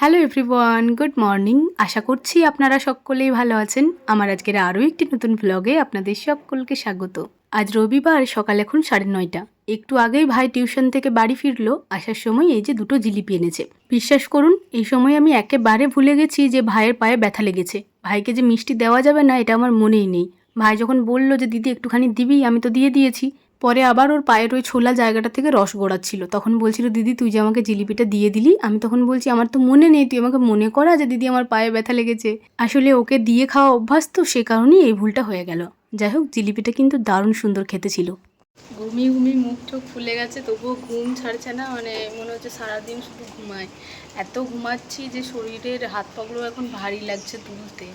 Hello everyone good morning আশা করছি আপনারা সকলেই ভালো আছেন। আমার আজকের আরও একটি নতুন ব্লগে আপনাদের সকলকে স্বাগত। আজ রবিবার, সকাল এখন সাড়ে নয়টা। একটু আগেই ভাই টিউশন থেকে বাড়ি ফিরলো। আসার সময় এই যে দুটো জিলিপি এনেছে। বিশ্বাস করুন, এই সময় আমি একেবারে ভুলে গেছি যে ভাইয়ের পায়ে ব্যথা লেগেছে। ভাইকে যে মিষ্টি দেওয়া যাবে না, এটা আমার মনেই নেই। ভাই যখন বলল যে, দিদি একটুখানি দিবি, আমি তো দিয়ে দিয়েছি। পরে আবার ওর পায়ের ওই ছোলা জায়গাটা থেকে রস গড়াচ্ছিল। তখন বলছিল, দিদি, তুই যে আমাকে জিলিপিটা দিয়ে দিলি? আমি তখন বলছি, আমার তো মনে নেই, তুই আমাকে মনে করা যে দিদি আমার পায়ে ব্যথা লেগেছে। আসলে ওকে দিয়ে খাওয়া অভ্যাস তো সে কারণেই এই ভুলটা হয়ে গেল। যাই হোক, জিলিপিটা কিন্তু দারুণ সুন্দর খেতে ছিল। ঘুমিয়ে ঘুমিয়ে মুখ ঠোক ফুলে গেছে, তবুও ঘুম ছাড়ছে না মানে মনে হচ্ছে সারাদিন শুধু ঘুমায়। এত ঘুমাচ্ছি যে শরীরের হাত পাগুলো এখন ভারী লাগছে তুলতে।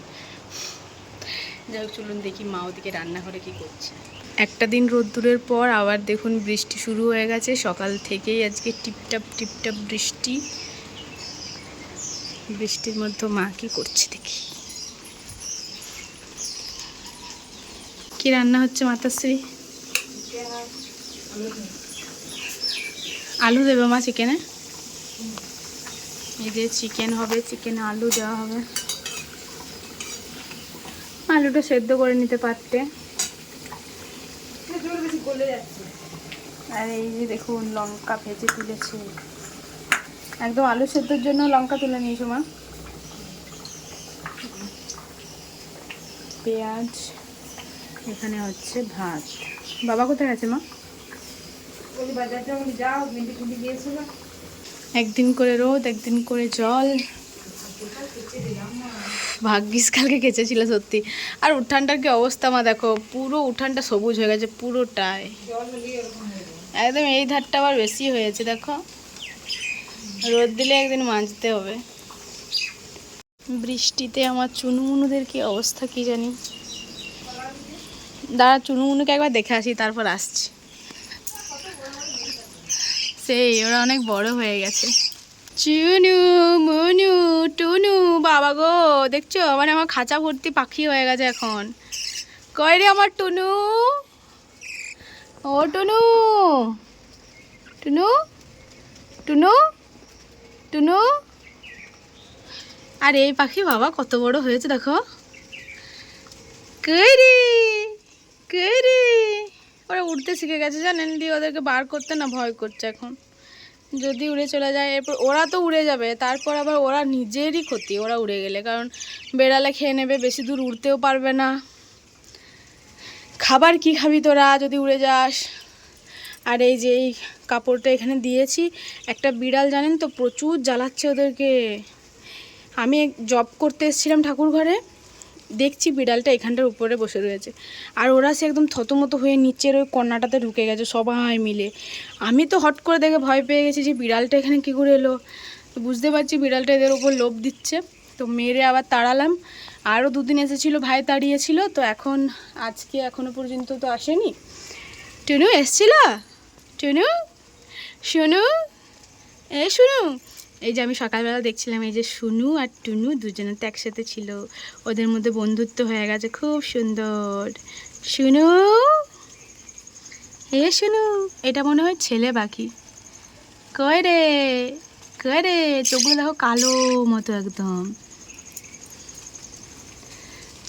যাই হোক, চলুন দেখি মা ওদিকে রান্নাঘরে কি করছে। একটা দিন রোদ্দুরের পর আবার দেখুন বৃষ্টি শুরু হয়ে গেছে। সকাল থেকেই আজকে টিপটাপ টিপটাপ বৃষ্টি। বৃষ্টির মধ্যে মা কি করছে দেখি। কি রান্না হচ্ছে মাতাশ্রী? আলু দেবে মা চিকেনে এই যে চিকেন হবে চিকেন আলু দেওয়া হবে। আলুটা সেদ্ধ করে নিতে পারতে। আর এই যে দেখুন লঙ্কা ভেজে তুলেছে। একদম আলু সেদ্ধর জন্য লঙ্কা তুলে নিয়েছো মা? পেঁয়াজ এখানে হচ্ছে ভাত। বাবা কোথায় গেছে মা? একদিন করে রোদ একদিন করে জল। ভাগ্যিস কালকে কেচেছিল সত্যি। আর উঠানটার কি অবস্থা মা দেখো, পুরো উঠানটা সবুজ হয়ে গেছে, পুরোটাই। একদম এই ধারটা আবার বেশি হয়েছে, দেখো। রোদ দিলে একদিন মাজতে হবে। বৃষ্টিতে আমার চুনুমুনুদের কি অবস্থা কি জানি। দাঁড়া, চুনুমুনুকে একবার দেখে আসি, তারপর আসছি। সেই, ওরা অনেক বড় হয়ে গেছে। চুনু, মুনু, টুনু, বাবা গো, দেখছ? মানে আমার খাঁচা ভর্তি পাখি হয়ে গেছে এখন। কয় রে আমার টুনু? ও টুনু টুনু টুনু টুনু। আর এই পাখি বাবা কত বড় হয়েছে দেখো। কই রে? কই ওরা উঠতে শিখে গেছে জানেন দিয়ে ওদেরকে বার করতে না ভয় করছে এখন। যদি উড়ে চলে যায়, এরপর ওরা তো উড়ে যাবে। তারপর আবার ওরা নিজেরই ক্ষতি, ওরা উড়ে গেলে। কারণ বেড়ালে খেয়ে নেবে, বেশি দূর উড়তেও পারবে না। খাবার কি খাবি তোরা যদি উড়ে যাস? আর এই যে এই কাপড়টা এখানে দিয়েছি, একটা বিড়াল জানেন তো, প্রচুর জ্বালাচ্ছে ওদেরকে। আমি জব করতে এসেছিলাম ঠাকুর ঘরে দেখছি বিড়ালটা এখানটার উপরে বসে রয়েছে। আর ওরা সে একদম থতমতো হয়ে নিচের ওই কন্যাটাতে ঢুকে গেছে সবাই মিলে। আমি তো হট করে দেখে ভয় পেয়ে গেছি যে বিড়ালটা এখানে কী করে এলো। তো বুঝতে পারছি বিড়ালটা এদের ওপর লোভ দিচ্ছে। তো মেরে আবার তাড়ালাম। আরও দুদিন এসেছিল, ভাই তাড়িয়েছিল। তো এখন, আজকে এখনও পর্যন্ত তো আসেনি। টুনু, এসছিল? টুনু? শুনু? এ শুনু এই যে আমি সকালবেলা দেখছিলাম এই যে শুনু আর টুনু দুজনে তো একসাথে ছিল। ওদের মধ্যে বন্ধুত্ব হয়ে গেছে, খুব সুন্দর। শুনু হে শুনু এটা মনে হয় ছেলে বাকি কয় রে? কয় রে? চোখগুলো দেখো কালো মতো একদম।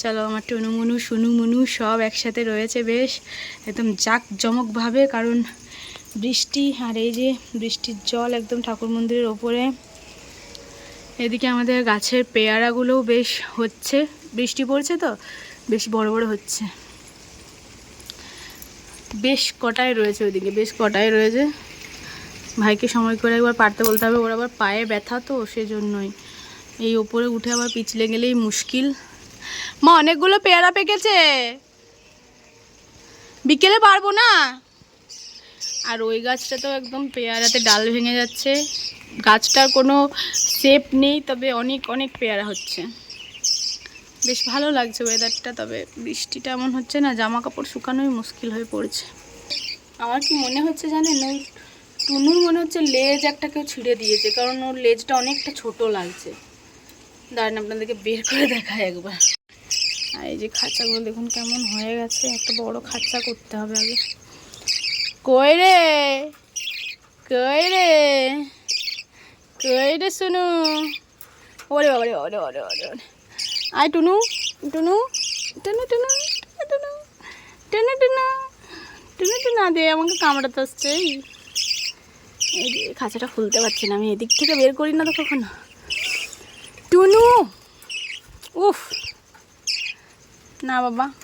চলো, আমার টুনু, মুনু শুনু মুনু সব একসাথে রয়েছে, বেশ একদম জাক জমকভাবে কারণ বৃষ্টি আর এই যে বৃষ্টির জল একদম ঠাকুর মন্দিরের ওপরে। এদিকে আমাদের গাছের পেয়ারাগুলোও বেশ হচ্ছে। বৃষ্টি পড়ছে তো? বেশ বড় বড় হচ্ছে। বেশ কটায় রয়েছে ওইদিকে, বেশ কটায় রয়েছে। ভাইকে সময় করে একবার পারতে বলতে হবে, ওর আবার পায়ে ব্যথা তো, সেজন্যই। এই ওপরে উঠে আবার পিছলে গেলেই মুশকিল। মা, অনেকগুলো পেয়ারা পেকেছে। বিকেলে পারব না? আর ওই গাছটা তো একদম পেয়ারাতে ডাল ভেঙে যাচ্ছে। গাছটার কোনো শেপ নেই, তবে অনেক অনেক পেয়ারা হচ্ছে। বেশ ভালো লাগছে ওয়েদারটা তবে বৃষ্টিটা এমন হচ্ছে না জামা কাপড় শুকানোই মুশকিল হয়ে পড়ছে। আমার কি মনে হচ্ছে জানেন, ওই টুনুর মনে হচ্ছে লেজ একটা কেউ ছিঁড়ে দিয়েছে, কারণ ওর লেজটা অনেকটা ছোট লাগছে। দাঁড়ান, আপনাদেরকে বের করে দেখায় একবার। আর এই যে খাঁচাগুলো দেখুন, কেমন হয়ে গেছে, একটা বড় খাঁচা করতে হবে আগে। কই রে কই রে কই রে শুনু ওরে ওরে ওরে ওরে ওরে ওরে আয় টুনু টুনু টুনু টুনু টুনু টুনু টুনু টুনু টুনু দে আমাকে কামড়াতে আসছে, এই। খাঁচাটা খুলতে পারছি না আমি, এদিক থেকে বের করি না তো কখনো। টুনু, উফ। না বাবা।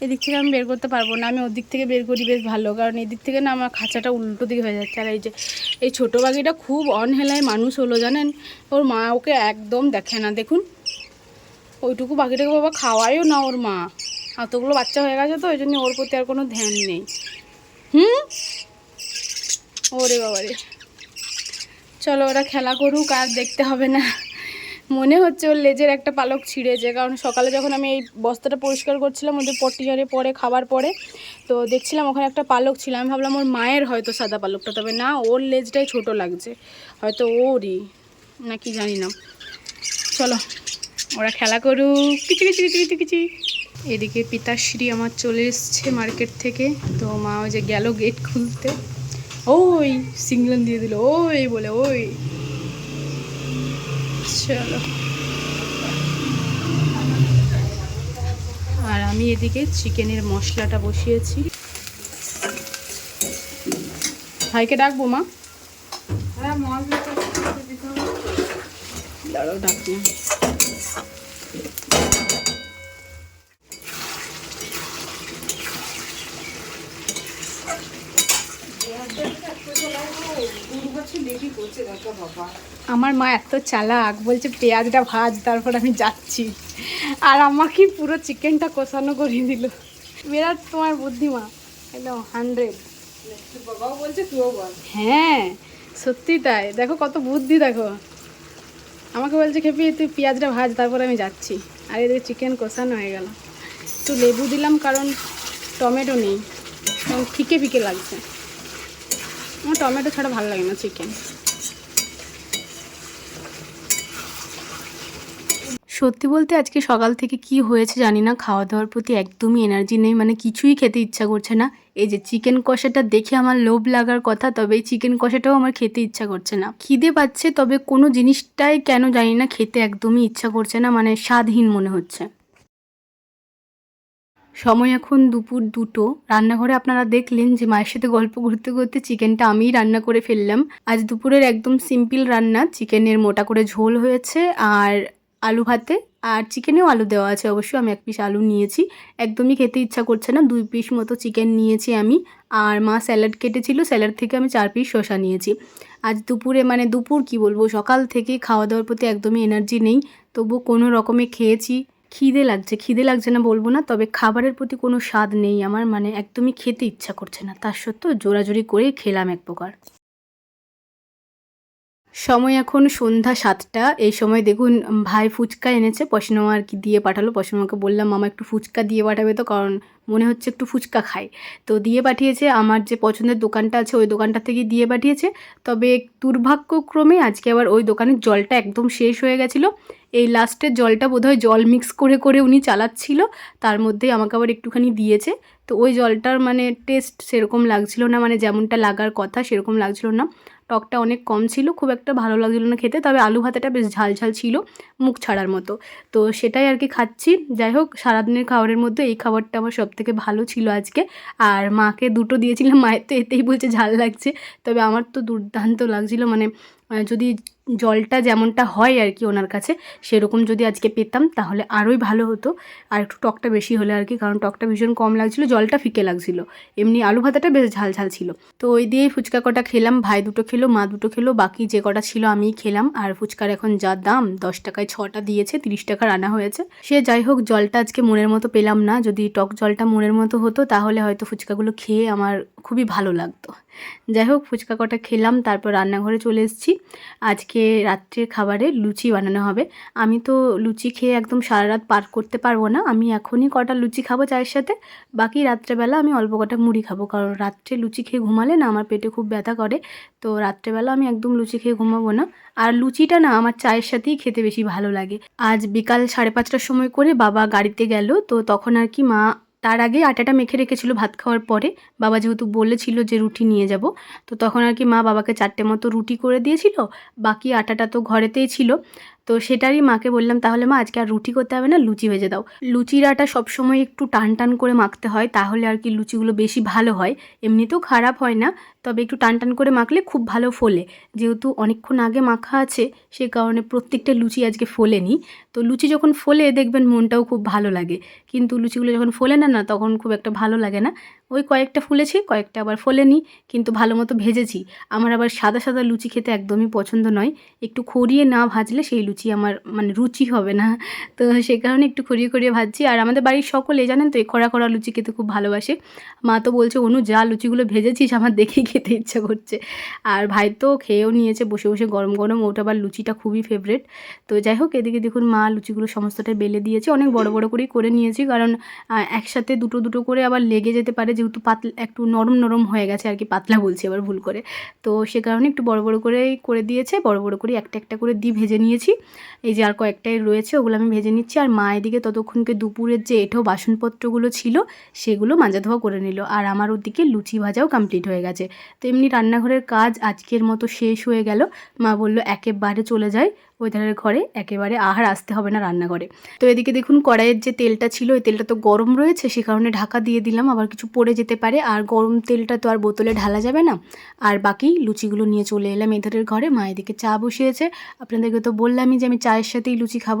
এদিক থেকে আমি বের করতে পারব না, আমি ওদিক থেকে বের করি, বেশ ভালো। কারণ এদিক থেকে না আমার খাঁচাটা উল্টো দিকে হয়ে যাচ্ছে। আর এই যে, এই ছোটো বাঘিটা খুব অনহেলায় মানুষ হলো, জানেন? ওর মা ওকে একদম দেখে না। দেখুন, ওইটুকু বাঘিটাকে বাবা খাওয়ায়ও না ওর মা। এতগুলো বাচ্চা হয়ে গেছে তো, ওই জন্য ওর প্রতি আর কোনো ধ্যান নেই। হুম? ওরে বাবা রে চলো ওরা খেলা করুক, আর দেখতে হবে না। মনে হচ্ছে ওর লেজের একটা পালক ছিঁড়েছে, কারণ সকালে যখন আমি এই বস্তাটা পরিষ্কার করছিলাম ওদের পটি ঝাড়ে পরে, খাবার পরে, তো দেখছিলাম ওখানে একটা পালক ছিল। আমি ভাবলাম ওর মায়ের হয়তো সাদা পালকটা, তবে না, ওর লেজটাই ছোট লাগছে। হয়তো ওরই, না কি জানি না। চলো, ওরা খেলা করুক। কিছু কিছু কিছু কিছু কিছু এদিকে পিতাশ্রী আমার চলে এসছে মার্কেট থেকে। তো মা ওই যে গেল গেট খুলতে। ওই সিগন্যাল দিয়ে দিল, ওই বলে, ওই। চলো। আর আমি এদিকে চিকেনের মশলাটা বসিয়েছি। ভাইকে ডাকবো মা? দাঁড়াও ডাকি আমার মা এত চালাক, বলছে পেঁয়াজটা ভাজ, তারপর আমি যাচ্ছি। আর আমাকে পুরো চিকেনটা কষানো করিয়ে দিল। বিরাট তোমার বুদ্ধিমা একদম হান্ড্রেড বাবাও বলছে তুইও বল হ্যাঁ সত্যি তাই। দেখো কত বুদ্ধি, দেখো। আমাকে বলছে, খেপি, তুই পেঁয়াজটা ভাজ, তারপর আমি যাচ্ছি। আর এদিকে চিকেন কষানো হয়ে গেল। একটু লেবু দিলাম, কারণ টমেটো নেই। ফিকে ফিকে লাগছে। আমার টমেটো ছাড়া ভালো লাগে না চিকেন সত্যি বলতে আজকে সকাল থেকে কি হয়েছে জানি না খাওয়া দাওয়ার প্রতি একদমই এনার্জি নেই মানে কিছুই খেতে ইচ্ছা করছে না। এই যে চিকেন কষাটা দেখে আমার লোভ লাগার কথা, তবে এই চিকেন কষাটাও আমার খেতে ইচ্ছা করছে না। খিদে পাচ্ছে, তবে কোনো জিনিসটাই কেন জানি না খেতে একদমই ইচ্ছা করছে না মানে স্বাদহীন মনে হচ্ছে। সময় এখন দুপুর দুটো। রান্নাঘরে আপনারা দেখলেন যে মায়ের সাথে গল্প করতে করতে চিকেনটা আমিই রান্না করে ফেললাম। আজ দুপুরের একদম সিম্পল রান্না। চিকেনের মোটা করে ঝোল হয়েছে আর আলু ভাতে। আর চিকেনেও আলু দেওয়া আছে অবশ্য, আমি এক পিস আলু নিয়েছি। একদমই খেতে ইচ্ছা করছে না, দুই পিস মতো চিকেন নিয়েছি আমি। আর মা স্যালাড কেটেছিল, স্যালাড থেকে আমি চার পিস শসা নিয়েছি। আজ দুপুরে মানে দুপুর কি বলব, সকাল থেকে খাওয়া দাওয়ার প্রতি একদমই এনার্জি নেই। তবু কোনো রকমে খেয়েছি খিদে লাগছে খিদে লাগছে না বলব না, তবে খাবারের প্রতি কোনো স্বাদ নেই আমার মানে একদমই খেতে ইচ্ছা করছে না। তার সত্ত্বেও জোরাজোরি করেই খেলাম এক প্রকার। সময় এখন সন্ধ্যা সাতটা। এই সময় দেখুন ভাই ফুচকা এনেছে পশনোয়া আর কি দিয়ে পাঠালো। পশনোয়াকে বললাম, মামা একটু ফুচকা দিয়ে পাঠাবে তো, কারণ মনে হচ্ছে একটু ফুচকা খাই তো দিয়ে পাঠিয়েছে, আমার যে পছন্দের দোকানটা আছে, ওই দোকানটা থেকে দিয়ে পাঠিয়েছে। তবে দুর্ভাগ্যক্রমে আজকে আবার ওই দোকানের জলটা একদম শেষ হয়ে গেছিল। এই লাস্টের জলটা বোধহয় জল মিক্স করে করে উনি চালাচ্ছিল। তার মধ্যেই আমাকে আবার একটুখানি দিয়েছে। তো ওই জলটার মানে টেস্ট সেরকম লাগছিল না মানে যেমনটা লাগার কথা সেরকম লাগছিল না। টকটা অনেক কম ছিল, খুব একটা ভালো লাগছিল না খেতে, তবে আলু ভাতাটা বেশ ঝালঝাল ঝাল ছিল, মুখ ছাড়ার মতো। তো সেটাই আর কি খাচ্ছি। যাই হোক, সারাদিনের খাবারের মধ্যে এই খাবারটা আমার সব থেকে ভালো ছিল আজকে। আর মাকে দুটো দিয়েছিলাম, মায়ের তো এতেই বলছে ঝাল লাগছে, তবে আমার তো দুর্দান্ত লাগছিল মানে যদি জলটা যেমনটা হয় আর কি ওনার কাছে, সেরকম যদি আজকে পেতাম তাহলে আরোই ভালো হতো। আর একটু টকটা বেশি হলে আর কি, কারণ টকটা ভীষণ কম লাগছিল, জলটা ফিকে লাগছিল। এমনি আলু ভাতাটা বেশ ঝাল ঝাল ছিল। তো ওই দিয়েই ফুচকা কটা খেলাম, ভাই দুটো খেলো, মা দুটো খেলো, বাকি যে কটা ছিল আমিই খেলাম। আর ফুচকার এখন যা দাম, দশ টাকায় ছটা দিয়েছে, তিরিশ টাকা রান্না হয়েছে। সে যাই হোক, জলটা আজকে মনের মতো পেলাম না। যদি টক জলটা মনের মতো হতো, তাহলে হয়তো ফুচকাগুলো খেয়ে আমার খুবই ভালো লাগতো। যাই হোক, ফুচকা কটা খেলাম, তারপর রান্নাঘরে চলে এসেছি। আজকে রাত্রের খাবারে লুচি বানানো হবে। আমি তো লুচি খেয়ে একদম সারা রাত পার করতে পারব না। আমি এখনই কটা লুচি খাব চায়ের সাথে। বাকি রাত্রেবেলা আমি অল্প কটা মুড়ি খাব। কারণ রাত্রে লুচি খেয়ে ঘুমালে না আমার পেটে খুব ব্যথা করে। তো রাত্রেবেলা আমি একদম লুচি খেয়ে ঘুমাবো না। আর লুচিটা না আমার চায়ের সাথেই খেতে বেশি ভালো লাগে। আজ বিকাল সাড়ে পাঁচটার সময় করে বাবা গাড়িতে গেল। তো তখন আর কি মা তার আগে আটাটা মেখে রেখেছিল ভাত খাওয়ার পরে। বাবা যেহেতু বলেছিল যে রুটি নিয়ে যাব, তো তখন আর কি মা বাবাকে চারটে মতো রুটি করে দিয়েছিল। বাকি আটাটা তো ঘরেতেই ছিল। তো সেটারই মাকে বললাম, তাহলে মা, আজকে আর রুটি করতে হবে না, লুচি ভেজে দাও। লুচির আটা সবসময় একটু টান টান করে মাখতে হয়, তাহলে আর কি লুচিগুলো বেশি ভালো হয়। এমনিতেও খারাপ হয় না, তবে একটু টান টান করে মাখলে খুব ভালো ফোলে। যেহেতু অনেকক্ষণ আগে মাখা আছে, সে কারণে প্রত্যেকটা লুচি আজকে ফোলেনি। তো লুচি যখন ফোলে, দেখবেন মনটাও খুব ভালো লাগে। কিন্তু লুচিগুলো যখন ফোলে না না, তখন খুব একটা ভালো লাগে না। ওই কয়েকটা ফুলেছি, কয়েকটা আবার ফোলেনি, কিন্তু ভালো মতো ভেজেছি। আমার আবার সাদা সাদা লুচি খেতে একদমই পছন্দ নয়। একটু খড়িয়ে না ভাজলে সেই লুচি আমার মানে রুচি হবে না। তো সেই কারণে একটু খড়িয়ে খড়িয়ে ভাজছি। আর আমাদের বাড়ির সকলে, জানেন তো, এই খরা খরা লুচি খেতে খুব ভালোবাসে। মা তো বলছে, অনু, যা লুচিগুলো ভেজেছিস, আমার দেখেই খেতে ইচ্ছা করছে। আর ভাই তো খেয়েও নিয়েছে, বসে বসে গরম গরম, ওটা আবার লুচিটা খুবই ফেভারেট তো যাই হোক, এদিকে দেখুন মা লুচিগুলো সমস্তটাই বেলে দিয়েছে। অনেক বড় বড় করেই করে নিয়েছি, কারণ একসাথে দুটো দুটো করে আবার লেগে যেতে পারে, যেহেতু পাতলা, একটু নরম নরম হয়ে গেছে, আর কি পাতলা বলছি আবার ভুল করে। তো সে কারণে একটু বড় বড় করেই করে দিয়েছে, বড় বড় করে একটা একটা করে দিয়ে ভেজে নিয়েছি। এই যে আর কয়েকটাই রয়েছে, ওগুলো আমি ভেজে নিচ্ছি। আর মা এদিকে ততক্ষণকে দুপুরের যে এঠো বাসনপত্রগুলো ছিল, সেগুলো মাজা ধোয়া করে নিল। আর আমার ওদিকে লুচি ভাজাও কমপ্লিট হয়ে গেছে। তো এমনি রান্নাঘরের কাজ আজকের মতো শেষ হয়ে গেল। মা বলল, একেবারে চলে যায় ওই ধারের ঘরে একেবারে আহার আসতে হবে না রান্নাঘরে। তো এদিকে দেখুন কড়াইয়ের যে তেলটা ছিল, ওই তেলটা তো গরম রয়েছে, সে কারণে ঢাকা দিয়ে দিলাম, আবার কিছু পড়ে যেতে পারে। আর গরম তেলটা তো আর বোতলে ঢালা যাবে না। আর বাকি লুচিগুলো নিয়ে চলে এলাম এধারের ঘরে, মা এদিকে চা বসিয়েছে। আপনাদেরকে তো বললামই যে আমি চায়ের সাথেই লুচি খাব।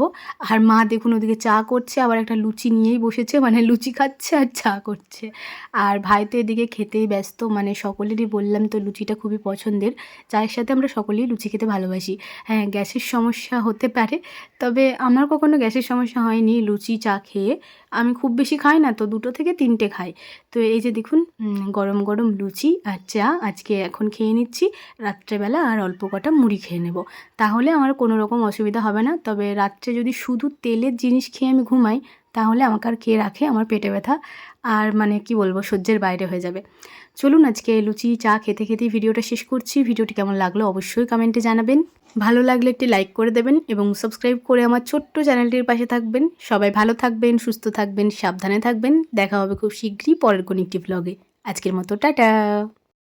আর মা দেখুন ওদিকে চা করছে, আবার একটা লুচি নিয়েই বসেছে মানে লুচি খাচ্ছে আর চা করছে। আর ভাই তো এদিকে খেতেই ব্যস্ত মানে সকলেরই বললাম তো লুচিটা খুবই পছন্দের। চায়ের সাথে আমরা সকলেই লুচি খেতে ভালোবাসি। হ্যাঁ গ্যাসের সমস্যা হতে পারে। তবে আমার কখনো গ্যাসের সমস্যা হয়নি, লুচি, চা খেয়ে। আমি খুব বেশি খাই না, তো দুটো থেকে তিনটে খাই। তো এই যে দেখুন গরম গরম লুচি আর চা আজকে এখন খেয়ে নিচ্ছি। রাত্রেবেলা আর অল্প কটা মুড়ি খেয়ে নেব। তাহলে আমার কোনো রকম অসুবিধা হবে না। তবে রাত্রে যদি শুধু তেলের জিনিস খেয়ে আমি ঘুমাই, তাহলে আমাকে আর কে রাখে আমার পেটে ব্যথা। আর মানে কি বলব, সহ্যের বাইরে হয়ে যাবে। চলুন আজকে লুচি, চা খেতে খেতেই ভিডিওটা শেষ করছি। ভিডিওটি কেমন লাগল অবশ্যই কমেন্টে জানাবেন। ভালো লাগলে একটি লাইক করে দেবেন এবং সাবস্ক্রাইব করে আমার ছোট্ট চ্যানেলটির পাশে থাকবেন। সবাই ভালো থাকবেন, সুস্থ থাকবেন, সাবধানে থাকবেন। দেখা হবে খুব শীঘ্রই পরের কোন একটি ব্লগে আজকের মতো, টাটা!